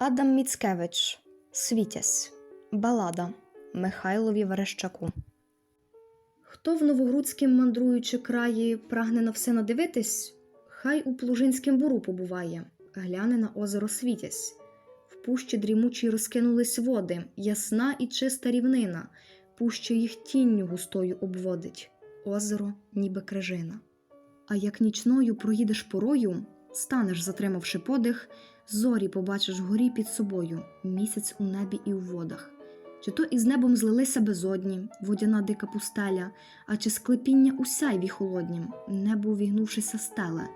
Адам Міцкевич Світязь Балада Михайлові Верещаку Хто в Новогрудськім мандруючи краї прагне на все надивитись, хай у Плужинськім буру побуває, гляне на озеро Світязь. В пущі дрімучій розкинулись води, ясна і чиста рівнина, пуща їх тінню густою обводить, озеро, ніби крижина. А як нічною проїдеш порою, станеш, затримавши подих, зорі побачиш вгорі під собою, місяць у небі і у водах. Чи то із небом злилися безодні, водяна дика пустеля, а чи склепіння у сяйві холоднім, небо увігнувшися стеле.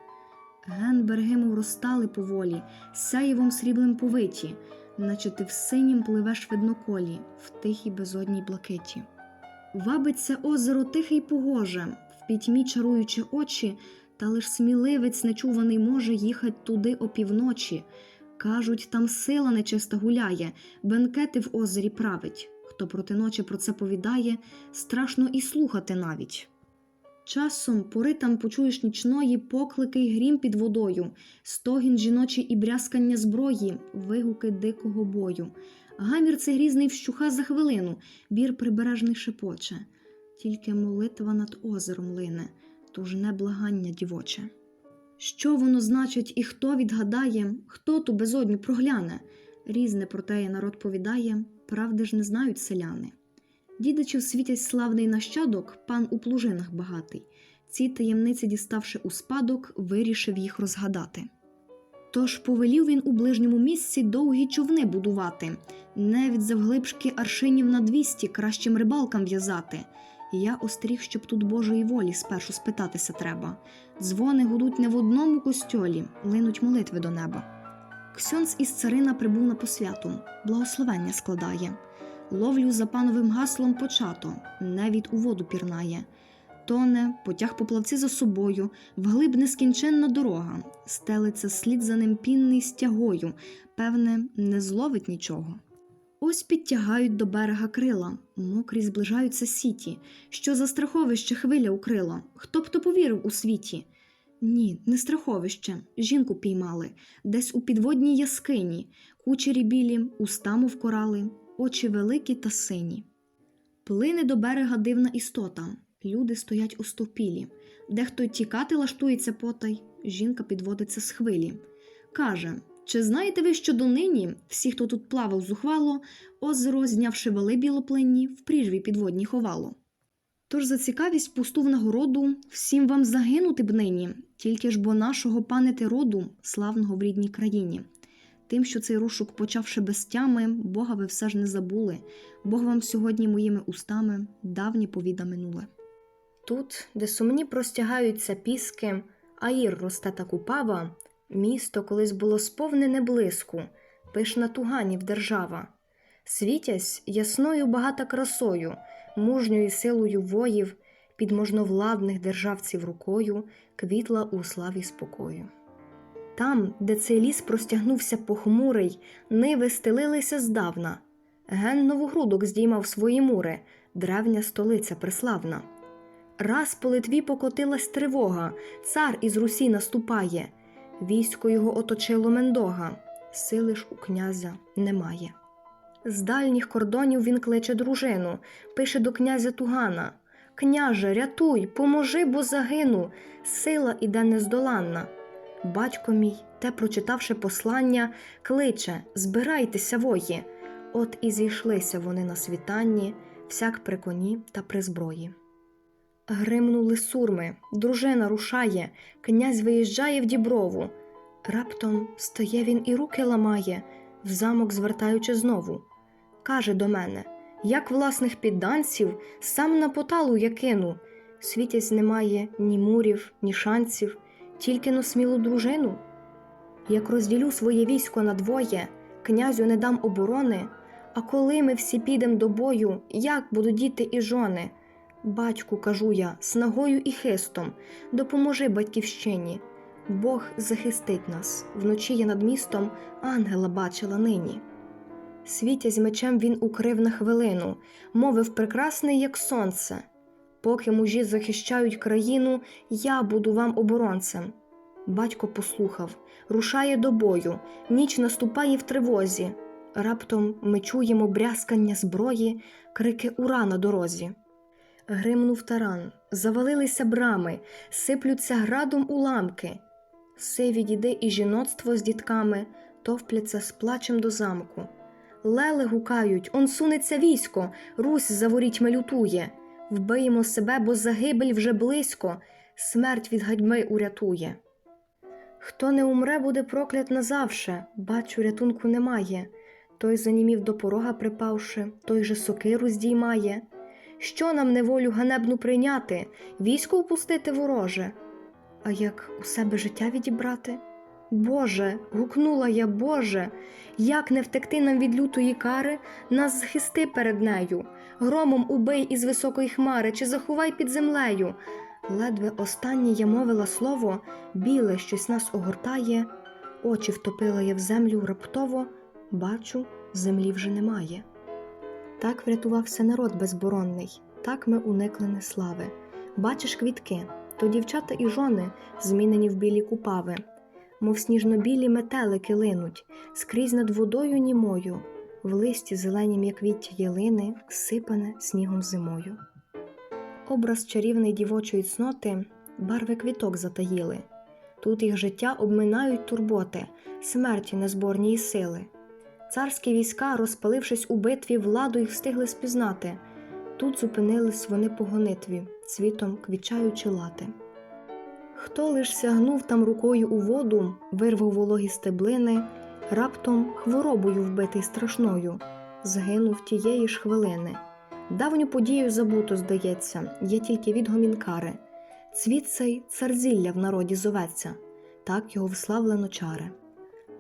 Ген береги мов розстали поволі, сяєвом сріблем повиті, наче ти в синім пливеш видноколі, в тихій безодній блакиті. Вабиться озеро тихе й погоже, в пітьмі чаруючи очі, та лиш сміливець нечуваний може їхать туди опівночі. Кажуть, там сила нечиста гуляє, бенкети в озері править. Хто проти ночі про це повідає, страшно і слухати навіть. Часом пори там почуєш нічної поклики й грім під водою, стогін жіночий і брязкання зброї, вигуки дикого бою. Гамір цей грізний вщуха за хвилину, бір прибережний шепоче, тільки молитва над озером лине, тужне благання дівоче. Що воно значить і хто відгадає, хто ту безодню прогляне? Різне про теє народ повідає, правди ж не знають селяни. Дідичів світять славний нащадок, пан у плужинах багатий. Ці таємниці, діставши у спадок, вирішив їх розгадати. Тож повелів він у ближньому місці довгі човни будувати, не від завглибшки аршинів на двісті кращим рибалкам в'язати. Я остріг, щоб тут Божої волі спершу спитатися треба. Дзвони гудуть не в одному костьолі, линуть молитви до неба. Ксьонц із царина прибув на посвяту, благословення складає. Ловлю за пановим гаслом почато, невід у воду пірнає. Тоне, потяг поплавці за собою, вглиб нескінченна дорога, стелиться слід за ним пінний стягою, певне, не зловить нічого. Ось підтягають до берега крила, мокрі зближаються сіті, що за страховище хвиля укрила. Хто б то повірив у світі? Ні, не страховище, жінку піймали, десь у підводній яскині, кучері білі, уста мов корали, очі великі та сині. Плине до берега дивна істота, люди стоять у стовпілі, дехто тікати лаштується потай, жінка підводиться з хвилі. Каже чи знаєте ви, що донині всі, хто тут плавав зухвало, озеро, знявши вали білоплинні, в прірві підводній ховало? Тож за цікавість пусту в нагороду всім вам загинути б нині, тільки ж бо нашого панити роду, славного в рідній країні. Тим, що цей розшук почавши без тями, Бога ви все ж не забули, Бог вам сьогодні моїми устами давні повіда минуле. Тут, де сумні простягаються піски, аїр росте та купава, Місто колись було сповнене блиску, пишна туганів держава. Світязь ясною багата красою, мужньою силою воїв, під можновладних державців рукою квітла у славі спокою. Там, де цей ліс простягнувся похмурий, ниви стелилися здавна. Ген новогрудок здіймав свої мури, древня столиця преславна. Раз по Литві покотилась тривога, цар із Русі наступає. Військо його оточило Мендога, сили ж у князя немає. З дальніх кордонів він кличе дружину, пише до князя Тугана Княже, рятуй, поможи, бо загину, сила іде нездоланна. Батько мій, те, прочитавши послання, кличе Збирайтеся, вої. От і зійшлися вони на світанні, всяк при коні та при зброї. Гримнули сурми, дружина рушає, князь виїжджає в діброву. Раптом стає він і руки ламає, в замок звертаючи знову. Каже до мене як власних підданців сам на поталу я кину. Світязь немає ні мурів, ні шанців, тільки но смілу дружину. Як розділю своє військо на двоє, князю не дам оборони, а коли ми всі підем до бою, як будуть діти і жони? Батьку, кажу я, снагою і хистом, допоможи батьківщині. Бог захистить нас, вночі я над містом ангела бачила нині. Світязь мечем він укрив на хвилину, мовив прекрасний, як сонце. Поки мужі захищають країну, я буду вам оборонцем. Батько послухав, рушає до бою, ніч наступає в тривозі. Раптом ми чуємо брязкання зброї, крики ура на дорозі. Гримнув таран, завалилися брами, сиплються градом уламки. Сиві діди і жіноцтво з дітками товпляться з плачем до замку. Лели гукають, он сунеться військо, Русь за ворітьми лютує. Вбиємо себе, бо загибель вже близько, смерть від гадьми урятує. Хто не умре, буде проклят назавше, бачу, рятунку немає. Той занімів до порога припавши, той же сокиру здіймає. Що нам неволю ганебну прийняти, військо впустити вороже? А як у себе життя відібрати? Боже, гукнула я, Боже, як не втекти нам від лютої кари, нас захисти перед нею, громом убий із високої хмари, чи заховай під землею. Ледве останнє я мовила слово, біле щось нас огортає, очі втопила я в землю раптово, бачу, землі вже немає. Так врятувався народ безборонний, так ми уникли неслави. Бачиш квітки, то дівчата і жони, змінені в білі купави, мов сніжно-білі метелики линуть, скрізь над водою німою, в листі зеленім, як віття ялини, сипане снігом зимою. Образ чарівний дівочої цноти барви квіток затаїли. Тут їх життя обминають турботи, смерті незборні й сили. Царські війська, розпалившись у битві, владу їх встигли спізнати. Тут зупинились вони по гонитві, цвітом квічаючи лати. Хто лиш сягнув там рукою у воду, вирвав вологі стеблини, раптом хворобою вбитий страшною, згинув тієї ж хвилини. Давню подію забуто, здається, є тільки відгомін кари. Цвіт цей царзілля в народі зоветься, так його вславлено чари.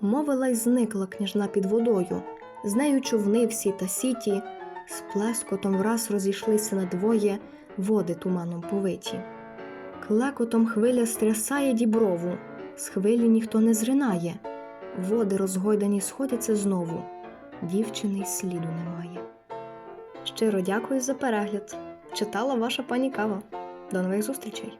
Мовила й зникла княжна під водою, з нею човни всі та сіті, з плескотом враз розійшлися надвоє води туманом повиті. Клекотом хвиля стрясає діброву, з хвилі ніхто не зринає, води розгойдані сходяться знову, дівчини й сліду немає. Щиро дякую за перегляд. Читала ваша пані Кава. До нових зустрічей!